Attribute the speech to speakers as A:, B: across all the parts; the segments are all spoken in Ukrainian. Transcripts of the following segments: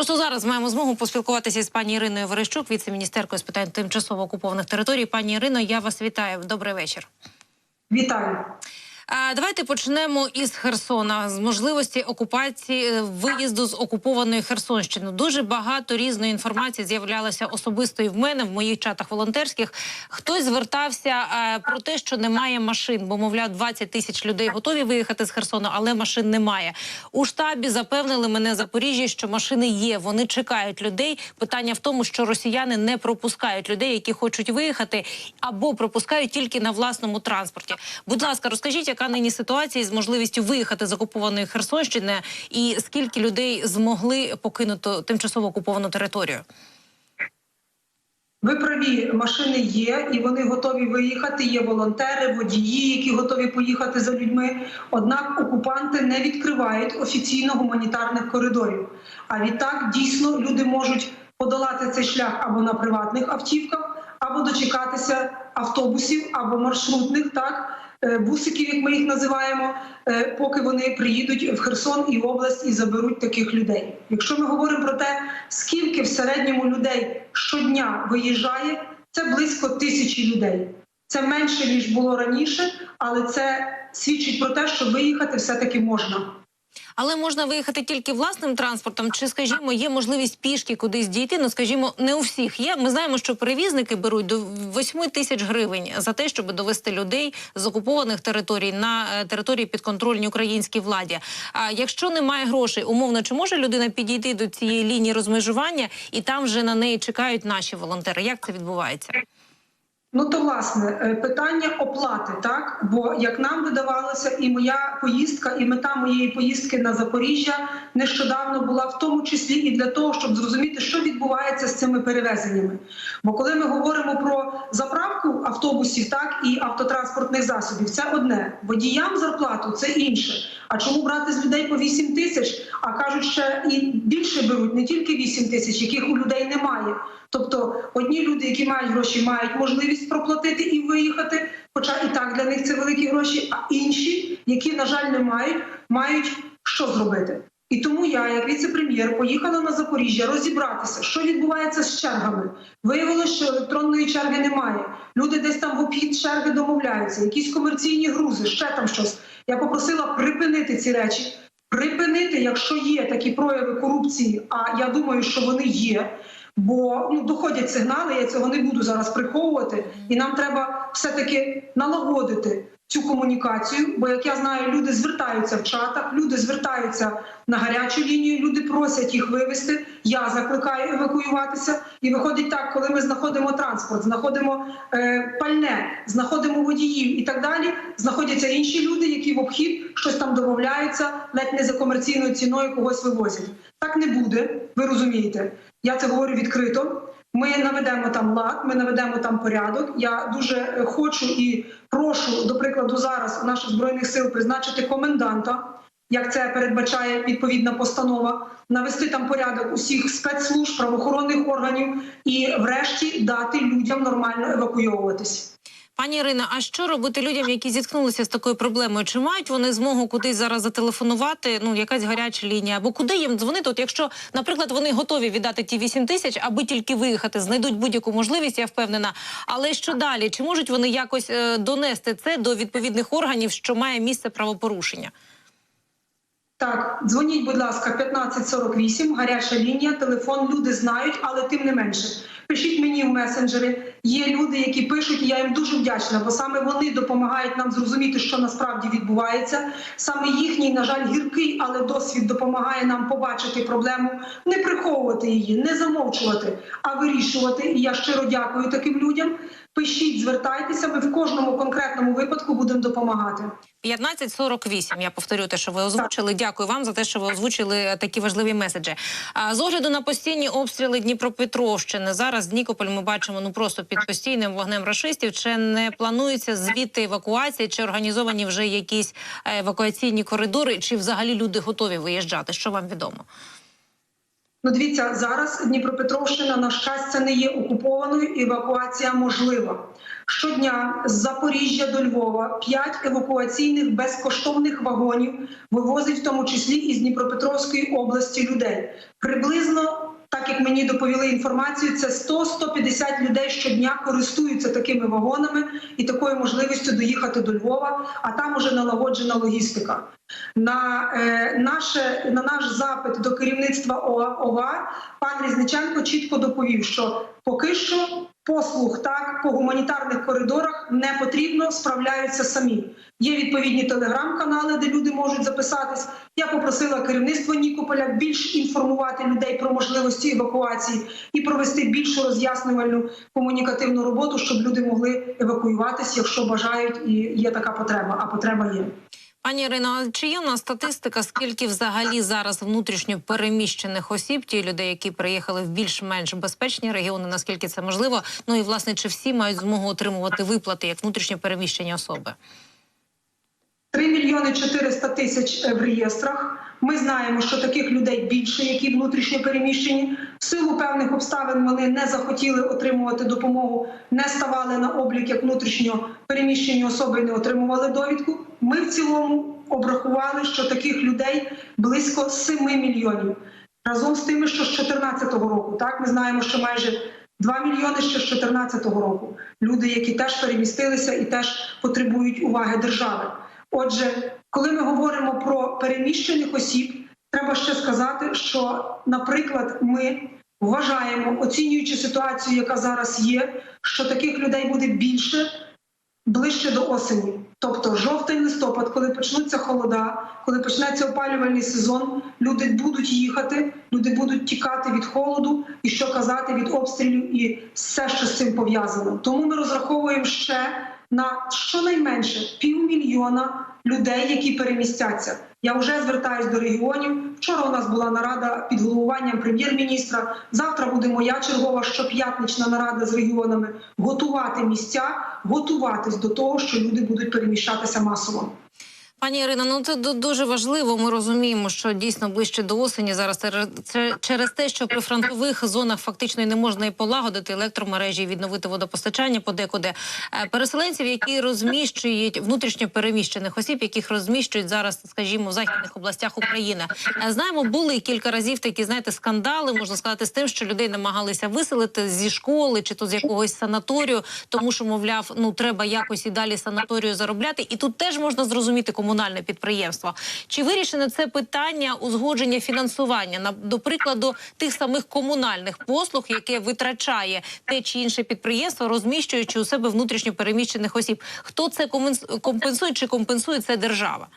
A: Просто зараз маємо змогу поспілкуватися з пані Іриною Верещук, віце-міністеркою з питань тимчасово окупованих територій. Пані Ірино, я вас вітаю. Добрий вечір.
B: Вітаю.
A: Давайте почнемо із Херсона з можливості окупації е, виїзду з окупованої Херсонщини. Дуже багато різної інформації з'являлося особисто і в мене в моїх чатах волонтерських. Хтось звертався е, про те, що немає машин, бо мовляв, 20 тисяч людей готові виїхати з Херсона, але машин немає. У штабі запевнили мене Запоріжжя, що машини є. Вони чекають людей. Питання в тому, що росіяни не пропускають людей, які хочуть виїхати, або пропускають тільки на власному транспорті. Будь ласка, розкажіть, яка нині ситуація з можливістю виїхати з окупованої Херсонщини, і скільки людей змогли покинути тимчасово окуповану територію?
B: Ви праві, машини є, і вони готові виїхати. Є волонтери, водії, які готові поїхати за людьми. Однак окупанти не відкривають офіційно гуманітарних коридорів. А відтак дійсно люди можуть подолати цей шлях або на приватних автівках, або дочекатися автобусів, або маршрутних, так бусиків, як ми їх називаємо, е, поки вони приїдуть в Херсон і область і заберуть таких людей. Якщо ми говоримо про те, скільки в середньому людей щодня виїжджає, це близько тисячі людей. Це менше ніж було раніше, але це свідчить про те, що виїхати все-таки можна.
A: Але можна виїхати тільки власним транспортом, чи, скажімо, є можливість пішки кудись дійти. Ну, скажімо, не у всіх є. Ми знаємо, що перевізники беруть до 8 тисяч гривень за те, щоб довести людей з окупованих територій на е, території підконтрольній українській владі. А якщо немає грошей, умовно, чи може людина підійти до цієї лінії розмежування, і там вже на неї чекають наші волонтери? Як це відбувається?
B: Ну то власне е, питання оплати, так бо як нам видавалося, і моя поїздка, і мета моєї поїздки на Запоріжжя нещодавно була в тому числі і для того, щоб зрозуміти, що відбувається з цими перевезеннями. Бо коли ми говоримо про заправку автобусів, так і автотранспортних засобів, це одне водіям зарплату це інше. А чому брати з людей по 8 тисяч? А кажуть, ще і більше беруть не тільки 8 тисяч, яких у людей немає. Тобто одні люди, які мають гроші, мають можливість проплатити і виїхати, хоча і так для них це великі гроші. А інші, які на жаль не мають, мають що зробити. І тому я, як віце-прем'єр, поїхала на Запоріжжя розібратися, що відбувається з чергами. Виявилося, що електронної черги немає. Люди десь там в обхід черги домовляються, якісь комерційні грузи, ще там щось. Я попросила припинити ці речі. Припинити, якщо є такі прояви корупції, а я думаю, що вони є. Бо ну доходять сигнали, я цього не буду зараз приховувати, і нам треба все-таки налагодити цю комунікацію. Бо як я знаю, люди звертаються в чатах, люди звертаються на гарячу лінію, люди просять їх вивезти. Я закликаю евакуюватися. І виходить так, коли ми знаходимо транспорт, знаходимо е, пальне, знаходимо водіїв і так далі. Знаходяться інші люди, які в обхід щось там домовляються, навіть не за комерційною ціною когось вивозять. Так не буде, ви розумієте. Я це говорю відкрито. Ми наведемо там лад, ми наведемо там порядок. Я дуже е, хочу і прошу, прикладу, зараз у наших збройних сил призначити коменданта, як це передбачає відповідна постанова, навести там порядок усіх спецслужб, правоохоронних органів і, врешті, дати людям нормально евакуйовуватись.
A: Пані Ірина, а що робити людям, які зіткнулися з такою проблемою? Чи мають вони змогу кудись зараз зателефонувати? Ну, якась гаряча лінія, або куди їм дзвонити? От якщо, наприклад, вони готові віддати ті 8 тисяч, аби тільки виїхати, знайдуть будь-яку можливість, я впевнена. Але що далі? Чи можуть вони якось е, донести це до відповідних органів, що має місце правопорушення?
B: Так, дзвоніть, будь ласка, 1548, гаряча лінія, телефон. Люди знають, але тим не менше. Пишіть мені в месенджери. Є люди, які пишуть, і я їм дуже вдячна, бо саме вони допомагають нам зрозуміти, що насправді відбувається. Саме їхній, на жаль, гіркий, але досвід допомагає нам побачити проблему, не приховувати її, не замовчувати, а вирішувати. І я щиро дякую таким людям. Пишіть, звертайтеся. Ми в кожному конкретному випадку будемо допомагати.
A: 1548, Я повторю те, що ви озвучили. Дякую вам за те, що ви озвучили такі важливі меседжі. А з огляду на постійні обстріли Дніпропетровщини зараз Нікополь ми бачимо ну просто під постійним вогнем рашистів. Чи не планується звідти евакуація, чи організовані вже якісь е, евакуаційні коридори, чи взагалі люди готові виїжджати? Що вам відомо?
B: Ну, дивіться, зараз Дніпропетровщина, на щастя, не є окупованою. Евакуація можлива. Щодня з Запоріжжя до Львова п'ять евакуаційних безкоштовних вагонів вивозить в тому числі із Дніпропетровської області людей. Приблизно, так як мені доповіли інформацію, це 100-150 людей щодня користуються такими вагонами і такою можливістю доїхати до Львова, а там уже налагоджена логістика. На, е, наше, на наш запит до керівництва ОВА пан Різниченко чітко доповів, що поки що послуг так по гуманітарних коридорах не потрібно, справляються самі. Є відповідні телеграм-канали, де люди можуть записатись. Я попросила керівництво Нікополя більш інформувати людей про можливості евакуації і провести більшу роз'яснювальну комунікативну роботу, щоб люди могли евакуюватися, якщо бажають, і є така потреба. А потреба є.
A: Пані Ірино, а чи є у нас статистика, скільки взагалі зараз внутрішньо переміщених осіб, ті людей, які приїхали в більш-менш безпечні регіони, наскільки це можливо? Ну і власне, чи всі мають змогу отримувати виплати як внутрішньо переміщені особи?
B: 3 мільйони 400 тисяч е, в реєстрах. Ми знаємо, що таких людей більше, які внутрішньо переміщені. В силу певних обставин вони не захотіли отримувати допомогу, не ставали на облік як внутрішньо переміщені особи, і не отримували довідку. Ми в цілому обрахували, що таких людей близько 7 мільйонів. Разом з тими, що з 2014 року. Так, ми знаємо, що майже 2 мільйони ще з 2014 року. Люди, які теж перемістилися і теж потребують уваги держави. Отже, коли ми говоримо про переміщених осіб, треба ще сказати, що, наприклад, ми вважаємо, оцінюючи ситуацію, яка зараз є, що таких людей буде більше ближче до осені. Тобто жовтень, листопад, коли почнуться холода, коли почнеться опалювальний сезон, люди будуть їхати, люди будуть тікати від холоду і що казати від обстрілів і все, що з цим пов'язано. Тому ми розраховуємо ще на щонайменше півмільйона людей, які перемістяться. Я вже звертаюсь до регіонів. Вчора у нас була нарада під головуванням прем'єр-міністра. Завтра буде моя чергова щоп'ятнична нарада з регіонами. Готувати місця, готуватись до того, що люди будуть переміщатися масово.
A: Пані Ірино, ну це ду- дуже важливо. Ми розуміємо, що дійсно ближче до осені зараз через те, що при фронтових зонах фактично не можна і полагодити електромережі, і відновити водопостачання подекуди. Е, Переселенців, які розміщують внутрішньо переміщених осіб, яких розміщують зараз, скажімо, в західних областях України. Е, Знаємо, були кілька разів такі, знаєте, скандали, можна сказати, з тим, що людей намагалися виселити зі школи чи то з якогось санаторію, тому що, мовляв, ну треба якось і далі санаторію заробляти. І тут теж можна зрозуміти комунальне підприємство. Чи вирішено це питання узгодження фінансування на до прикладу тих самих комунальних послуг, яке витрачає те чи інше підприємство, розміщуючи у себе внутрішньо переміщених осіб? Хто це компенсує чи компенсує це держава?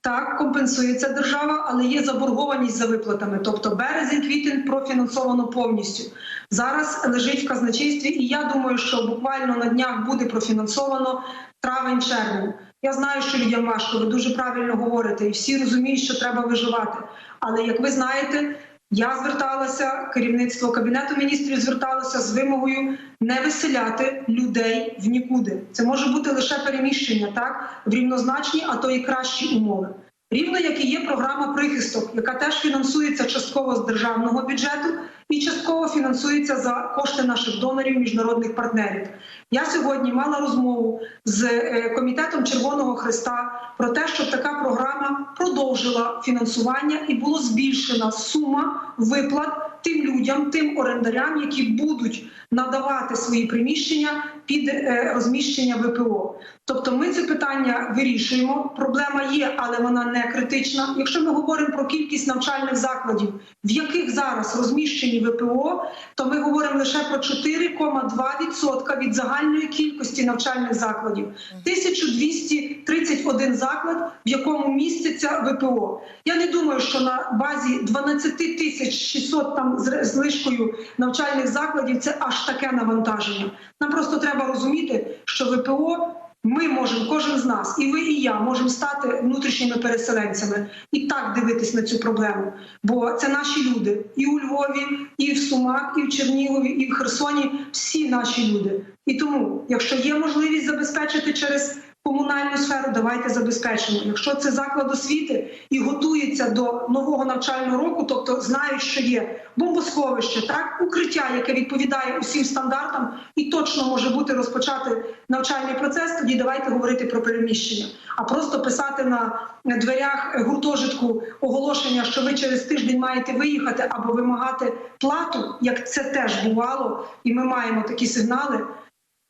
B: Так, компенсується держава, але є заборгованість за виплатами. Тобто березень, квітень профінансовано повністю. Зараз лежить в казначействі, і я думаю, що буквально на днях буде профінансовано травень, червень. Я знаю, що людям важко, ви дуже правильно говорите, і всі розуміють, що треба виживати. Але як ви знаєте, я зверталася, керівництво кабінету міністрів зверталося з вимогою не виселяти людей в нікуди. Це може бути лише переміщення, так в рівнозначні, а то і кращі умови. Рівно як і є програма прихисток, яка теж фінансується частково з державного бюджету і частково фінансується за кошти наших донорів, міжнародних партнерів. Я сьогодні мала розмову з е, комітетом Червоного Христа про те, щоб така програма продовжила фінансування і було збільшена сума виплат тим людям, тим орендарям, які будуть надавати свої приміщення під е, розміщення ВПО. Тобто, ми це питання вирішуємо. Проблема є, але вона не критична. Якщо ми говоримо про кількість навчальних закладів, в яких зараз розміщені ВПО, то ми говоримо лише про 4,2% від загальної кількості навчальних закладів. 1231 заклад, в якому міститься ВПО. Я не думаю, що на базі 12 тисяч 600 там з лишкою навчальних закладів це аж таке навантаження. Нам просто треба розуміти, що ВПО ми можемо, кожен з нас, і ви, і я можемо стати внутрішніми переселенцями і так дивитись на цю проблему. Бо це наші люди і у Львові, і в Сумах, і в Чернігові, і в Херсоні. Всі наші люди. І тому, якщо є можливість забезпечити через Комунальну сферу давайте забезпечимо. Якщо це заклад освіти і готується до нового навчального року, тобто знають, що є бомбосховище, так укриття, яке відповідає усім стандартам, і точно може бути розпочати навчальний процес. Тоді давайте говорити про переміщення, а просто писати на дверях гуртожитку оголошення, що ви через тиждень маєте виїхати або вимагати плату, як це теж бувало, і ми маємо такі сигнали.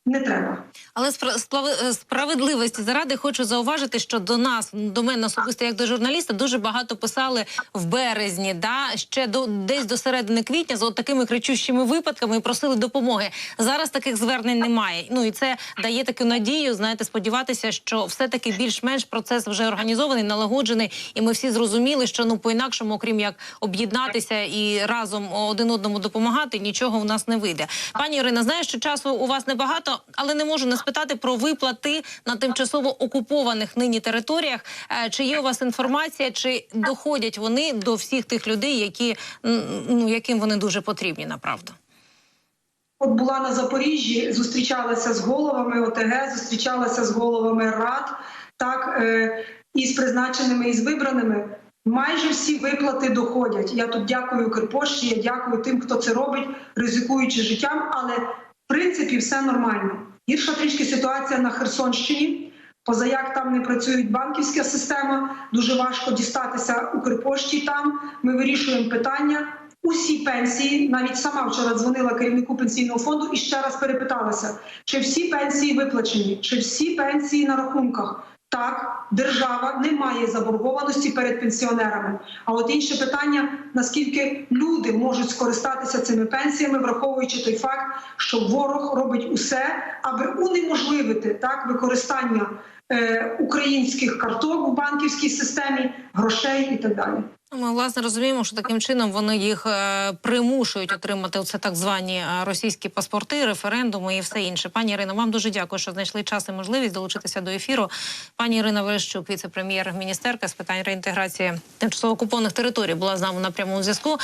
B: Не треба.
A: Але е, справедливості заради хочу зауважити, що до нас, до мене особисто як до журналіста, дуже багато писали в березні, да ще до десь до середини квітня з от такими кричущими випадками і просили допомоги. Зараз таких звернень немає. Ну і це дає таку надію. Знаєте, сподіватися, що все-таки більш-менш процес вже організований, налагоджений, і ми всі зрозуміли, що ну по інакшому, окрім як об'єднатися і разом один одному допомагати, нічого у нас не вийде. Пані Ірина, знаю, що часу у вас небагато, але не можу не спитати про виплати на тимчасово окупованих нині територіях. Е, Чи є у вас інформація, чи доходять вони до всіх тих людей, які ну яким вони дуже потрібні, направду?
B: От була на Запоріжжі, зустрічалася з головами ОТГ, зустрічалася з головами рад, так е, і з призначеними і з вибраними. Майже всі виплати доходять. Я тут дякую Укрпошті, я дякую тим, хто це робить, ризикуючи життям. Але принципі все нормально. Гірша трішки ситуація на Херсонщині. Позаяк там не працює банківська система, дуже важко дістатися Укрпошті. Там ми вирішуємо питання. Усі пенсії, навіть сама вчора дзвонила керівнику пенсійного фонду і ще раз перепиталася, чи всі пенсії виплачені, чи всі пенсії на рахунках. Так, держава не має заборгованості перед пенсіонерами. А от інше питання: наскільки люди можуть скористатися цими пенсіями, враховуючи той факт, що ворог робить усе, аби унеможливити так використання е, українських карток в банківській системі, грошей і так далі.
A: Ми власне розуміємо, що таким чином вони їх е, примушують отримати це так звані е, російські паспорти, референдуми і все інше. Пані Ірино, вам дуже дякую, що знайшли час і можливість долучитися до ефіру. Пані Ірина Верещук, віце-прем'єр-міністерка з питань реінтеграції тимчасово окупованих територій, була з нами на прямому зв'язку.